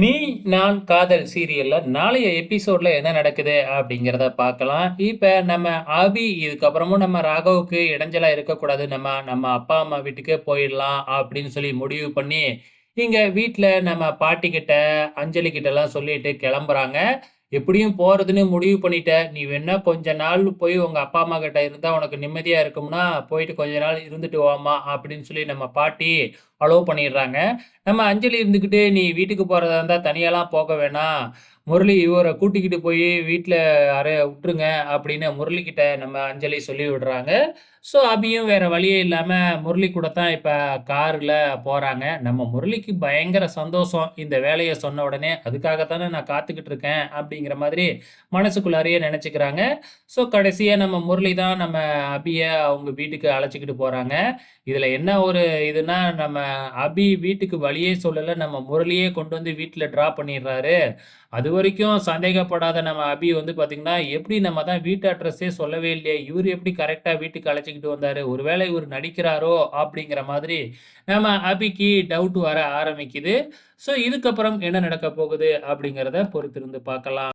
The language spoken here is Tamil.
நீ நான் காதல் சீரியல்ல நாளைய எபிசோட்ல என்ன நடக்குது அப்படிங்கிறத பார்க்கலாம். இப்ப நம்ம ஆபி இதுக்கப்புறமும் நம்ம ராகவுக்கு இடைஞ்சலா இருக்கக்கூடாது. நம்ம நம்ம அப்பா, அம்மா வீட்டுக்கே போயிடலாம் அப்படின்னு சொல்லி முடிவு பண்ணி, இங்க வீட்டில் நம்ம பாட்டிக்கிட்ட அஞ்சலி கிட்டலாம் சொல்லிட்டு கிளம்புறாங்க. எப்படியும் போறதுன்னு முடிவு பண்ணிட்ட. நீ வேணா கொஞ்ச நாள் போய் உங்க அப்பா, அம்மா கிட்ட இருந்தா உனக்கு நிம்மதியா இருக்கும்னா, போயிட்டு கொஞ்ச நாள் இருந்துட்டு வாம்மா அப்படின்னு சொல்லி நம்ம பாட்டி அலோவ் பண்ணிடுறாங்க. நம்ம அஞ்சலி இருந்துக்கிட்டு "நீ வீட்டுக்கு போகிறதா இருந்தால் தனியாலாம் போக வேணாம். முரளி இவரை கூட்டிக்கிட்டு போய் வீட்டில் அர விட்டுருங்க அப்படின்னு முரளிக்கிட்ட நம்ம அஞ்சலி சொல்லி விடுறாங்க. ஸோ, அபியும் வேறு வழியே இல்லாமல் முரளி கூட தான் இப்போ காரில் போகிறாங்க நம்ம முரளிக்கு பயங்கர சந்தோஷம். இந்த வேலையை சொன்ன உடனே, "அதுக்காக தானே நான் காத்துக்கிட்டு இருக்கேன்" அப்படிங்கிற மாதிரி மனசுக்குள்ளாரையே நினச்சிக்கிறாங்க ஸோ, கடைசியாக நம்ம முரளி தான் நம்ம அபியை அவங்க வீட்டுக்கு அழைச்சிக்கிட்டு போகிறாங்க இதில் என்ன ஒரு இதுன்னா, நம்ம அபி வீட்டுக்கு வழியே சொல்லலை நம்ம முரளியே கொண்டு வந்து வீட்டில் ட்ரா பண்ணிடுறாரு. அது வரைக்கும் சந்தேகப்படாத நம்ம அபி வந்து பார்த்திங்கன்னா "எப்படி நம்ம தான் வீட்டு அட்ரஸே சொல்லவே இல்லையே! இவர் எப்படி கரெக்டாக வீட்டுக்கு அழைச்சிக்கிட்டு வந்தார் ஒருவேளை இவரு நடிக்கிறாரோ?" அப்படிங்கிற மாதிரி நம்ம அபிக்கு டவுட் வர ஆரம்பிக்குது. ஸோ, இதுக்கப்புறம் என்ன நடக்கப் போகுது அப்படிங்கிறத பொறுத்திருந்து பார்க்கலாம்.